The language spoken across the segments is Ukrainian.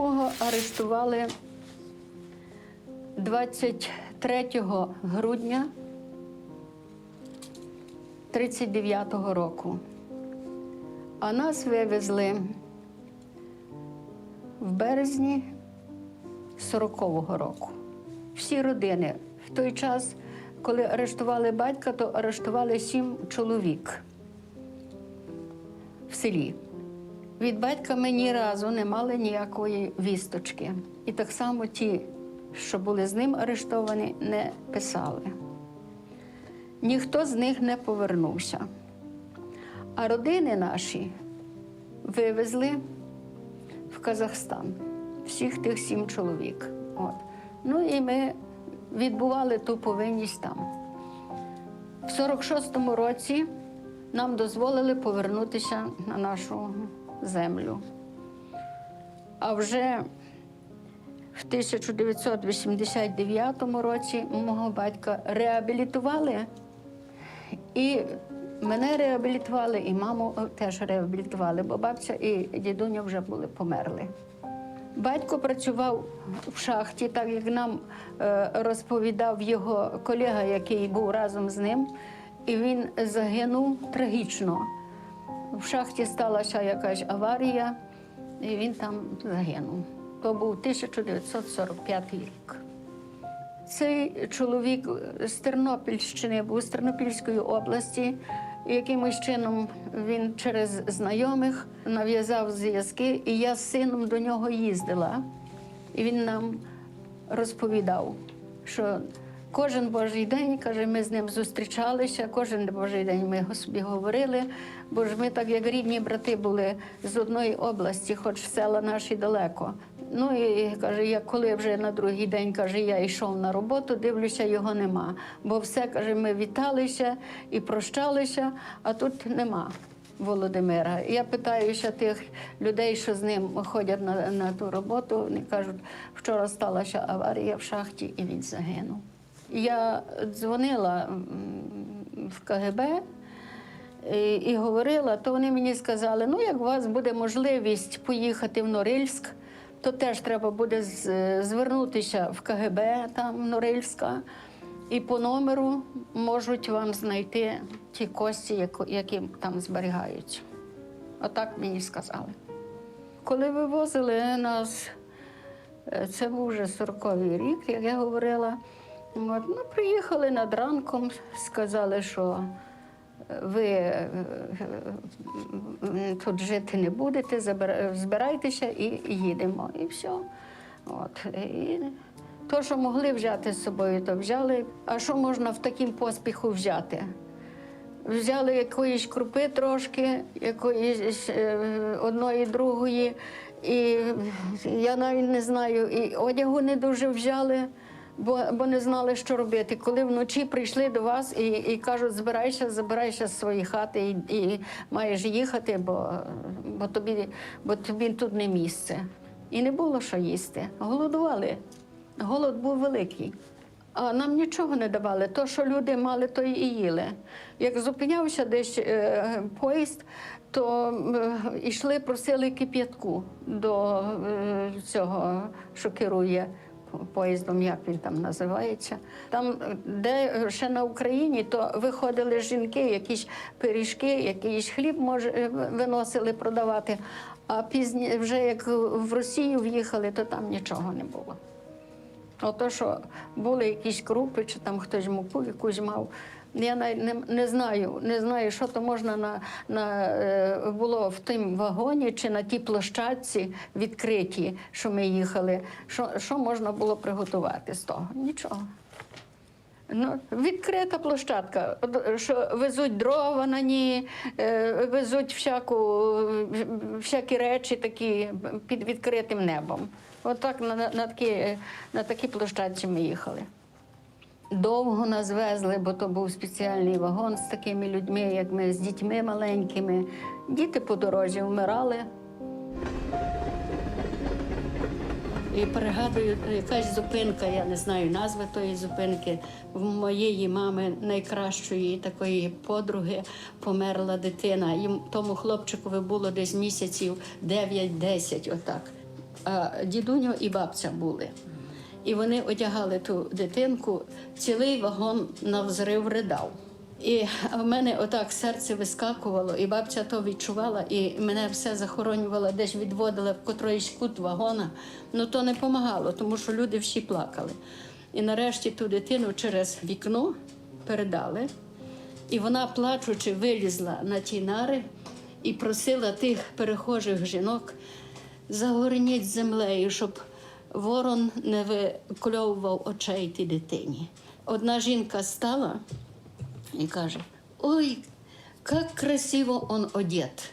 Батька арештували 23 грудня 39-го року. А нас вивезли в березні 40-го року. Всі родини. В той час, коли арештували батька, то арештували сім чоловік в селі. Від батька ми ні разу не мали ніякої вісточки. І так само ті, що були з ним арештовані, не писали. Ніхто з них не повернувся. А родини наші вивезли в Казахстан всіх тих сім чоловік. От. Ну і ми відбували ту повинність там. В 46-му році нам дозволили повернутися на нашу землю. А вже в 1989 році мого батька реабілітували, і мене реабілітували, і маму теж реабілітували, бо бабця і дідуня вже були померли. Батько працював в шахті, так як нам е, розповідав його колега, який був разом з ним, і він загинув трагічно. В шахті сталася якась аварія, і він там загинув. То був 1945 рік. Цей чоловік з Тернопільщини був з Тернопільської області. Якимось чином він через знайомих нав'язав зв'язки, і я з сином до нього їздила. І він нам розповідав, що кожен божий день, каже, ми з ним зустрічалися, кожен божий день ми собі говорили, бо ж ми так як рідні брати були з одної області, хоч села наші далеко. Ну і каже, я коли вже на другий день каже, я йшов на роботу, дивлюся, його нема. Бо все каже, ми віталися і прощалися, а тут нема. Володимира. Я питаюся тих людей, що з ним ходять на, на ту роботу. Вони кажуть, вчора сталася аварія в шахті, і він загинув. Я дзвонила в КГБ і, і говорила, то вони мені сказали: ну, як у вас буде можливість поїхати в Норильськ, то теж треба буде звернутися в КГБ там Норильська, і по номеру можуть вам знайти ті кості, які там зберігаються. Отак мені сказали. Коли вивозили нас Е, Це був вже 40-й рік, як я говорила. Ну, приїхали над ранком, сказали, що ви е, е, тут жити не будете, збирайтеся і їдемо. І все. От. І то, що могли взяти з собою, то взяли. А що можна в таким поспіху взяти? Взяли якоїсь крупи трошки, якоїсь е, одної, другої. І я навіть не знаю, і одягу не дуже взяли, бо, бо не знали, що робити. Коли вночі прийшли до вас і, і кажуть, збирайся, забирайся з своєї хати і, і маєш їхати, бо, бо, тобі, бо тобі тут не місце. І не було що їсти. Голодували. Голод був великий. А нам нічого не давали. То, що люди мали, то і їли. Як зупинявся десь е, поїзд, то е, йшли, просили кип'ятку до е, цього, що керує поїздом, як він там називається. Там, де ще на Україні, то виходили жінки, якісь пиріжки, якийсь хліб може, е, виносили продавати. А пізні, вже як в Росію в'їхали, то там нічого не було. Ото, що були якісь крупи, чи там хтось муку якусь мав. Я навіть не, не знаю, не знаю, що то можна на, на, е, було в тим вагоні чи на тій площадці відкритій, що ми їхали. Що, що можна було приготувати з того? Нічого. Ну, відкрита площадка, що везуть дрова на ній, е, везуть всяку, всякі речі такі під відкритим небом. Отак на, на, на, такі, на такій площадці ми їхали. Довго нас везли, бо то був спеціальний вагон з такими людьми, як ми, з дітьми маленькими. Діти по дорозі вмирали. І пригадую, якась зупинка, я не знаю назви тої зупинки. В моєї мами найкращої такої подруги померла дитина. Їм тому хлопчикові було десь місяців 9-10, отак. А дідуньо і бабця були. І вони одягали ту дитинку, цілий вагон на взрив ридав. І в мене отак серце вискакувало, і бабця то відчувала, і мене все захоронювала, десь відводила в котроїсь кут вагона. Ну то не допомагало, тому що люди всі плакали. І нарешті ту дитину через вікно передали, і вона, плачучи, вилізла на ті нари і просила тих перехожих жінок загорніть землею, щоб ворон не викльовував очей тій дитині. Одна жінка стала і каже: Ой, як красиво он одет.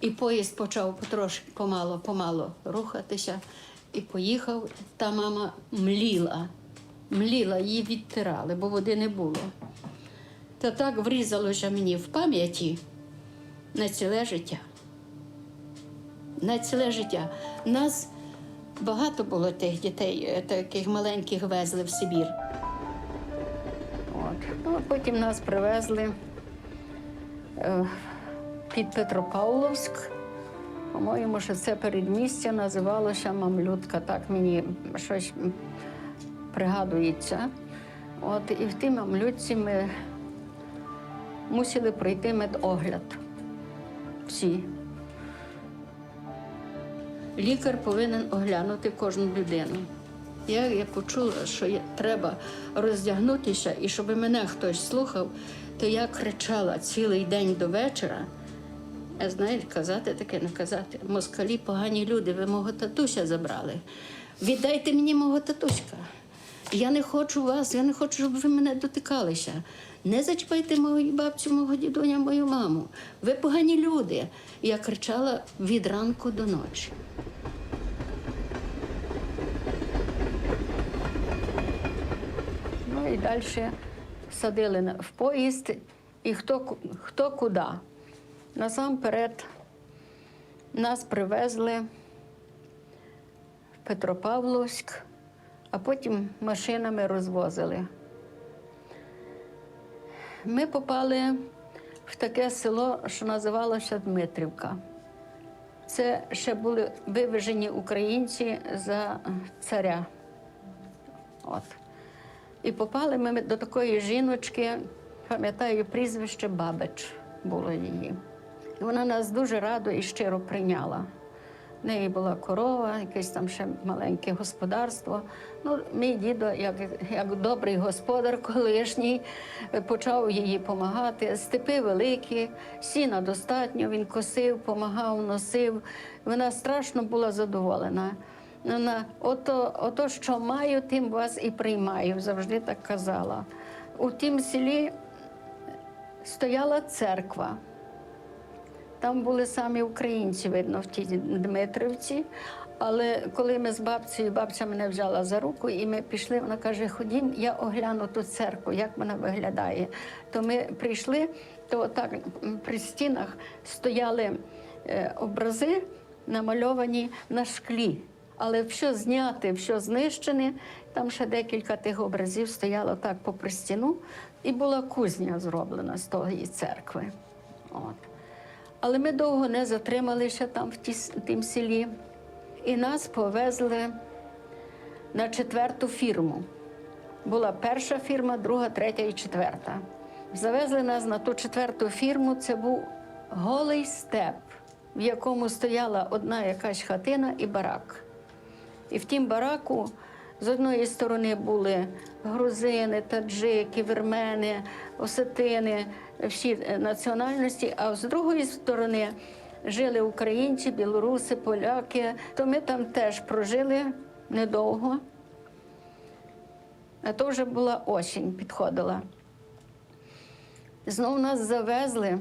І поїзд почав потрошки помало, помало рухатися і поїхав. Та мама мліла, мліла, її відтирали, бо води не було. Та так врізалося мені в пам'яті на ціле життя. На ціле життя. Нас багато було тих дітей, е, таких маленьких везли в Сибір. От. Ну, а потім нас привезли е, під Петропавловськ. По-моєму, що це передмістя називалося Мамлютка. Так мені щось пригадується. От, і в тій мамлютці ми мусили пройти медогляд. Всі. Лікар повинен оглянути кожну людину. Я, я почула, що я, треба роздягнутися, і щоб мене хтось слухав, то я кричала цілий день до вечора. А знаєте, казати таке, не казати. Москалі погані люди, ви мого татуся забрали. Віддайте мені мого татуська. Я не хочу вас, я не хочу, щоб ви мене дотикалися. Не зачіпайте мою бабцю, мого дідуня, мою маму. Ви погані люди. Я кричала від ранку до ночі. Ну і далі садили в поїзд, і хто, хто куди. Насамперед нас привезли в Петропавловськ, а потім машинами розвозили. Ми попали в таке село, що називалося Дмитрівка. Це ще були вивезені українці за царя. От. І попали ми до такої жіночки, пам'ятаю, прізвище Бабич було її. І вона нас дуже радо і щиро прийняла. В неї була корова, якесь там ще маленьке господарство. Ну, мій дідо, як, як добрий господар колишній, почав їй допомагати. Степи великі, сіна достатньо, він косив, допомагав, носив. Вона страшно була задоволена. Вона, ото, ото, що маю, тим вас і приймаю, завжди так казала. У тім селі стояла церква. Там були самі українці, видно, в тій Дмитрівці. Але коли ми з бабцею, бабця мене взяла за руку, і ми пішли, вона каже: Ходім, я огляну ту церкву, як вона виглядає. То ми прийшли, то так при стінах стояли е, образи, намальовані на шклі. Але що зняти, що знищене, там ще декілька тих образів стояло так попри стіну, і була кузня зроблена з тої церкви. От. Але ми довго не затрималися там в ті, тім селі. І нас повезли на четверту фірму. Була перша фірма, друга, третя і четверта. Завезли нас на ту четверту фірму. Це був голий степ, в якому стояла одна якась хатина і барак. І в тім бараку з одної сторони були грузини, таджики, вірмени, осетини, всі е, національності, а з другої сторони жили українці, білоруси, поляки. То ми там теж прожили недовго. А то вже була осінь, підходила. Знов нас завезли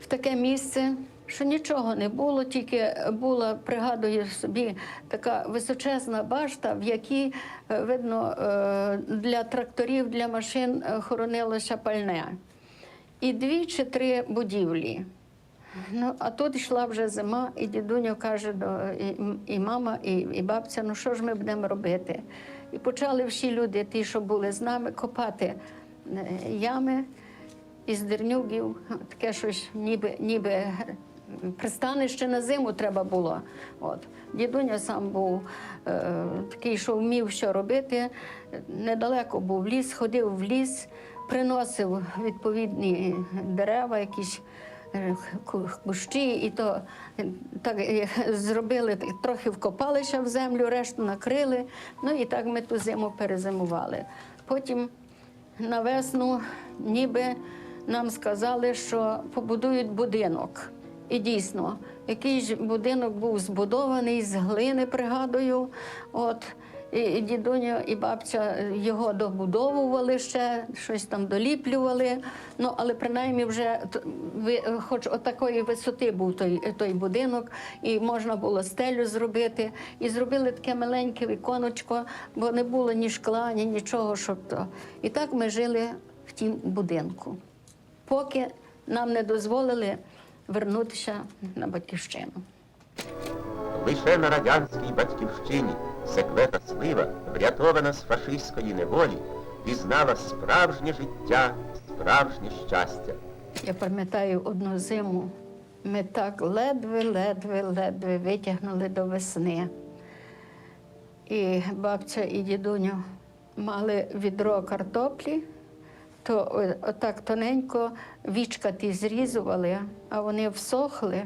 в таке місце, що нічого не було, тільки була, пригадую собі, така височезна башта, в якій, е, видно, е, для тракторів, для машин е, хоронилося пальне. І дві чи три будівлі. Ну, а тут йшла вже зима, і дідуньо каже і, і мама, і, і бабця, ну що ж ми будемо робити? І почали всі люди, ті, що були з нами, копати ями із дернюгів, таке щось, ніби, ніби пристанище на зиму треба було. От. Дідуня сам був е, такий, що вмів що робити. Недалеко був ліс, ходив в ліс, приносив відповідні дерева, якісь е, кущі, і то е, так е, зробили, трохи вкопалися в землю, решту накрили. Ну і так ми ту зиму перезимували. Потім на весну ніби нам сказали, що побудують будинок. І дійсно, якийсь будинок був збудований з глини, пригадую. От. І, дідуня і бабця його добудовували ще, щось там доліплювали. Ну, але принаймні вже ви, хоч отакої висоти був той, той будинок, і можна було стелю зробити. І зробили таке маленьке віконечко, бо не було ні шкла, ні нічого, щоб то. І так ми жили в тім будинку, поки нам не дозволили вернутися на батьківщину. Лише на радянській батьківщині секлета Слива, врятована з фашистської неволі, пізнала справжнє життя, справжнє щастя. Я пам'ятаю одну зиму. Ми так ледве, ледве, ледве витягнули до весни. І бабця і дідуню мали відро картоплі, то отак тоненько вічка ті зрізували, а вони всохли,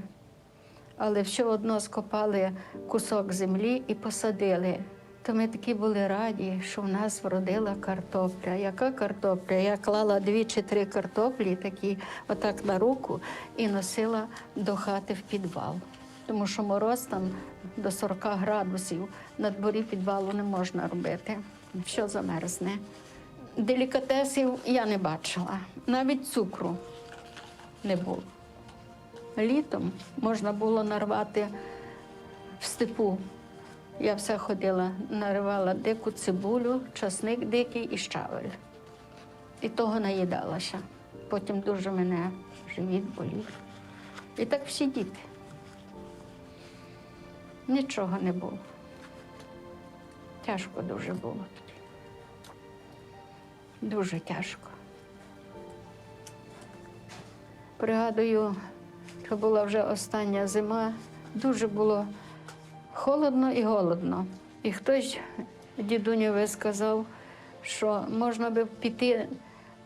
але все одно скопали кусок землі і посадили. То ми такі були раді, що в нас вродила картопля. Яка картопля? Я клала дві чи три картоплі, такі отак на руку, і носила до хати в підвал. Тому що мороз там до 40 градусів, на дворі підвалу не можна робити. Все замерзне. Делікатесів я не бачила, навіть цукру не було. Літом можна було нарвати в степу. Я все ходила, наривала дику цибулю, часник дикий і щавель. І того наїдалася. Потім дуже мене живіт болів. І так всі діти. Нічого не було. Тяжко дуже було. Дуже тяжко. Пригадую, це була вже остання зима, дуже було холодно і голодно. І хтось дідунєві сказав, що можна би піти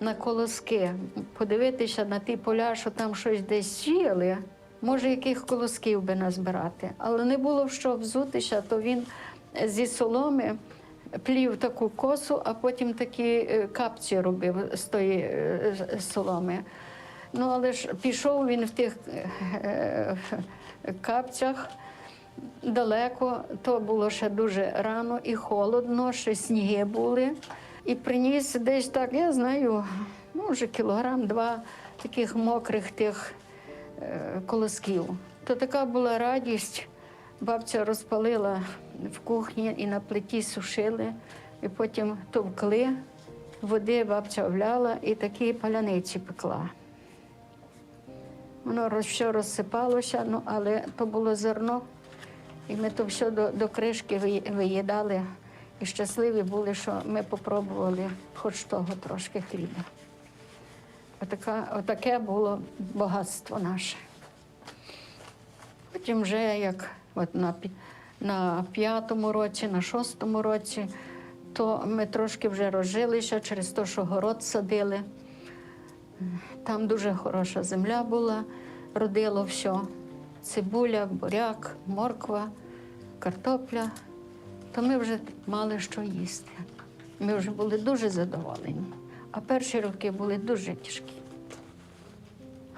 на колоски, подивитися на ті поля, що там щось десь сіяли, може, яких колосків би назбирати. Але не було в що взутися, то він зі соломи плів таку косу, а потім такі е, капці робив з тої е, соломи. Ну, але ж пішов він в тих е, капцях далеко, то було ще дуже рано і холодно, ще сніги були. І приніс десь так, я знаю, ну, вже кілограм-два таких мокрих тих колосків. То така була радість. Бабця розпалила в кухні і на плиті сушили, і потім товкли, води бабця вляла і такі паляниці пекла. Воно все розсипалося, ну, але то було зерно, і ми то все до, до кришки виїдали. І щасливі були, що ми попробували хоч того трошки хліба. Отака, отаке було багатство наше. Потім вже як от на, на п'ятому році, на шостому році, то ми трошки вже розжилися через те, що город садили. Там дуже хороша земля була, родило все. Цибуля, буряк, морква, картопля. То ми вже мали що їсти. Ми вже були дуже задоволені. А перші роки були дуже тяжкі.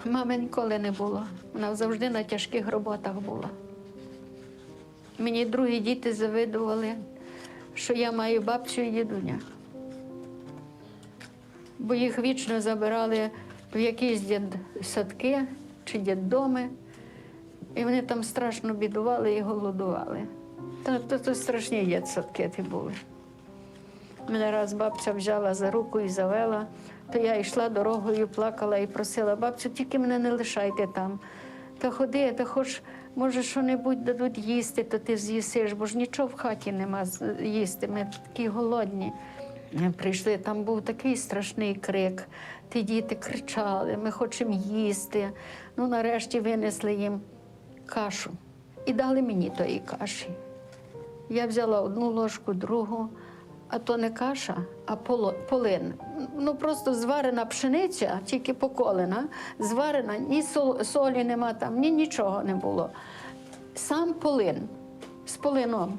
Мами ніколи не було. Вона завжди на тяжких роботах була. Мені другі діти завидували, що я маю бабцю і дідуня. Бо їх вічно забирали в якісь дитсадки чи дитдоми, і вони там страшно бідували і голодували. Та то, страшні дитсадки ті були. Мене раз бабця взяла за руку і завела, то я йшла дорогою, плакала і просила, бабцю, тільки мене не лишайте там. Та ходи, та хоч, може, що-небудь дадуть їсти, то ти з'їсиш, бо ж нічого в хаті нема їсти. Ми такі голодні. Прийшли, там був такий страшний крик. Ті діти кричали, ми хочемо їсти. Ну, нарешті винесли їм кашу і дали мені тої каші. Я взяла одну ложку, другу, а то не каша, а полин. Ну просто зварена пшениця, тільки поколена, зварена, ні солі нема там, ні нічого не було. Сам полин з полином.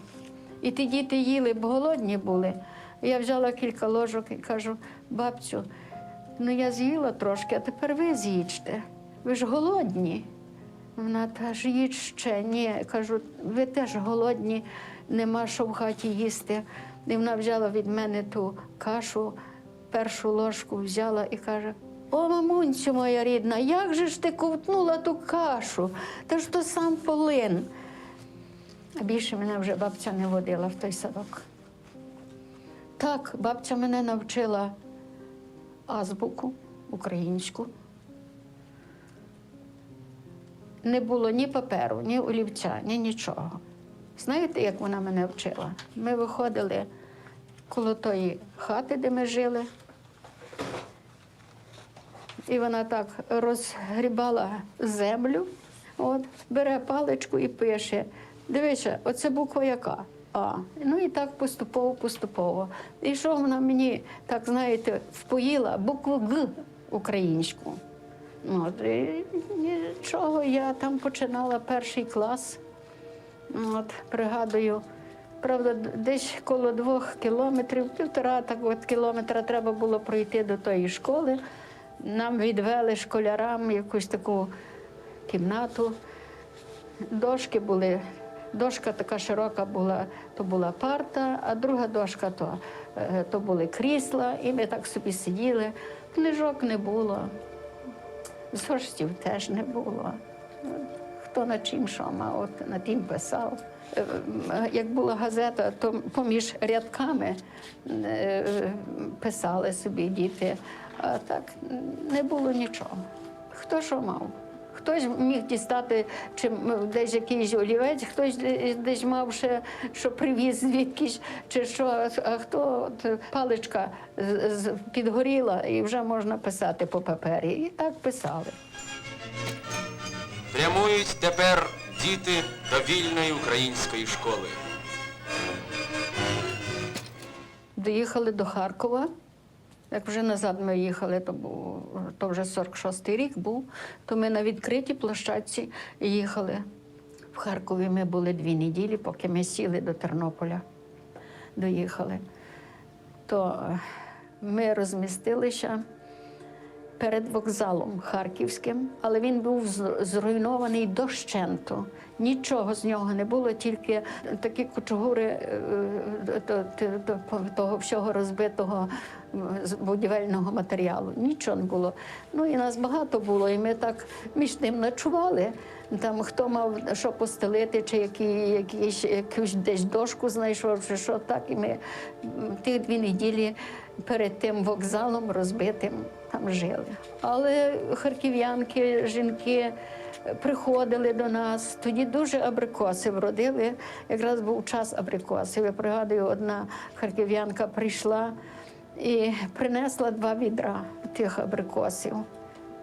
І ті діти їли, бо голодні були. Я взяла кілька ложок і кажу, бабцю, ну я з'їла трошки, а тепер ви з'їжте. Ви ж голодні. Вона каже, їдь ще. Ні, кажу, ви теж голодні, нема що в хаті їсти. І вона взяла від мене ту кашу, першу ложку взяла і каже: О, мамунцю моя рідна, як же ж ти ковтнула ту кашу? Та ж то сам полин. А більше мене вже бабця не водила в той садок. Так, бабця мене навчила азбуку українську. Не було ні паперу, ні олівця, ні нічого. Знаєте, як вона мене вчила? Ми виходили коло тої хати, де ми жили, і вона так розгрібала землю, от, бере паличку і пише. Дивися, оце буква яка? А. Ну і так поступово, поступово. І що вона мені, так знаєте, впоїла букву Г українську. От, і нічого, я там починала перший клас. От, пригадую, правда, десь коло двох кілометрів, півтора так от кілометра треба було пройти до тої школи. Нам відвели школярам якусь таку кімнату. Дошки були. Дошка така широка була, то була парта, а друга дошка то, е, то були крісла, і ми так собі сиділи. Книжок не було, зошитів теж не було. Хто на чим що мав, от на тим писав. Е, Як була газета, то поміж рядками е, писали собі діти, а так не було нічого. Хто що мав? Хтось міг дістати чи десь якийсь олівець, хтось десь мав ще, що привіз звідкись, чи що, а хто от, паличка підгоріла і вже можна писати по папері. І так писали. Прямують тепер діти до вільної української школи. Доїхали до Харкова. Як вже назад ми їхали, то був то вже 46-й рік був, то ми на відкритій площадці їхали. В Харкові ми були дві неділі, поки ми сіли до Тернополя, доїхали. То е, ми розмістилися перед вокзалом харківським, але він був зруйнований дощенту. Нічого з нього не було, тільки такі кучугури е, до- до- до того всього розбитого будівельного матеріалу. Нічого не було. Ну і нас багато було, і ми так між тим ночували. Там хто мав що постелити, чи які, якісь, якусь десь дошку знайшов, чи що так. І ми тих дві неділі перед тим вокзалом розбитим там жили. Але харків'янки, жінки приходили до нас. Тоді дуже абрикоси вродили. Якраз був час абрикосів. Я пригадую, одна харків'янка прийшла і принесла два відра тих абрикосів.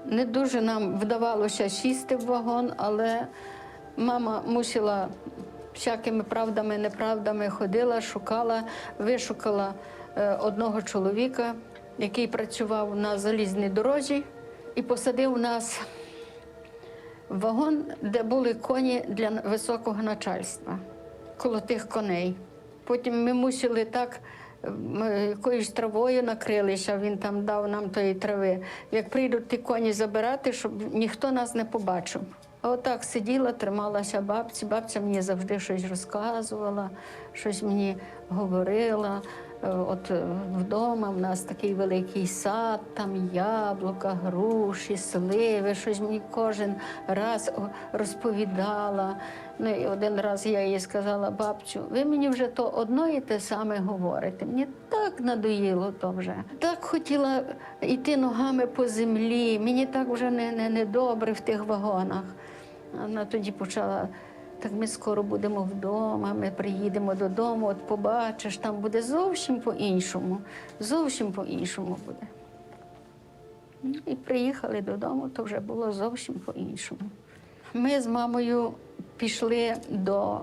Не дуже нам вдавалося сісти в вагон, але мама мусила всякими правдами, неправдами ходила, шукала, вишукала е, одного чоловіка, який працював на залізній дорозі, і посадив нас в вагон, де були коні для високого начальства, коло тих коней. Потім ми мусили так якоюсь травою накрилися, він там дав нам тої трави. Як прийдуть ті коні забирати, щоб ніхто нас не побачив. А отак сиділа, трималася бабці. Бабця мені завжди щось розказувала, щось мені говорила. Е, От е, вдома в нас такий великий сад, там яблука, груші, сливи, щось мені кожен раз розповідала. Ну і один раз я їй сказала, бабцю, ви мені вже то одно і те саме говорите. Мені так надоїло то вже. Так хотіла йти ногами по землі. Мені так вже не, не, не добре в тих вагонах. Вона тоді почала. Так ми скоро будемо вдома, ми приїдемо додому, от побачиш, там буде зовсім по-іншому. Зовсім по-іншому буде. Ну, І приїхали додому, то вже було зовсім по-іншому. Ми з мамою пішли до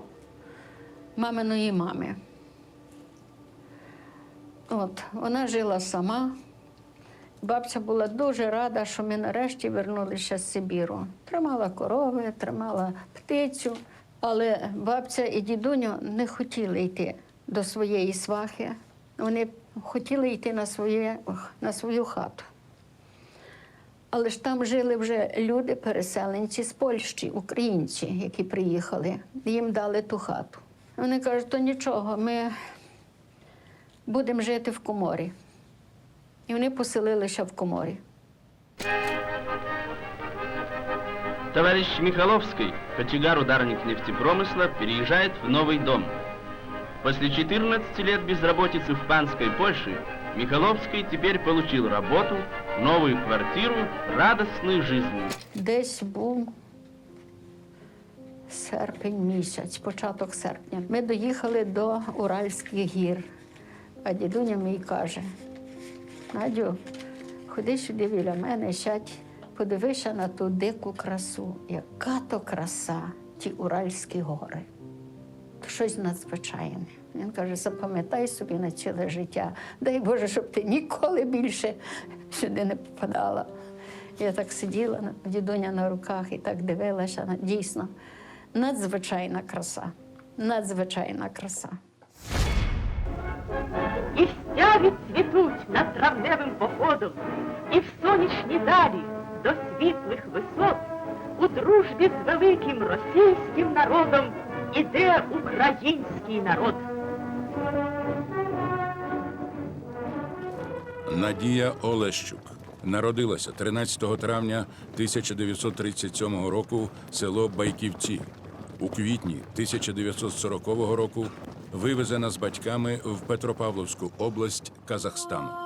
маминої мами. От, вона жила сама. Бабця була дуже рада, що ми нарешті вернулися з Сибіру. Тримала корови, тримала птицю, але бабця і дідуню не хотіли йти до своєї свахи. Вони хотіли йти на, своє, на свою хату. Але ж там жили вже люди, переселенці з Польщі, українці, які приїхали. Їм дали ту хату. Вони кажуть, то нічого, ми будемо жити в коморі. І вони поселилися в коморі. Товарищ Михаловский, кочегар-ударник нефтепромысла, переезжает в новый дом. После 14 лет безработицы в панской Польше Михаловский теперь получил работу, новую квартиру, радостную жизнь. Десь був серпень місяць, початок серпня. Ми доїхали до Уральських гір. А дідуня мій каже: Надю, ходи сюди біля мене, сядь, подивися на ту дику красу. Яка то краса, ті Уральські гори. Щось надзвичайне. Він каже, запам'ятай собі на ціле життя. Дай Боже, щоб ти ніколи більше сюди не попадала. Я так сиділа, дідуня на руках і так дивилася. Дійсно, надзвичайна краса. Надзвичайна краса. І стяги цвітуть над травневим походом, і в сонячні далі до світлих висот у дружбі з великим російським народом іде український народ. Надія Олещук народилася 13 травня 1937 року село Байківці. У квітні 1940 року вивезена з батьками в Петропавловську область Казахстану.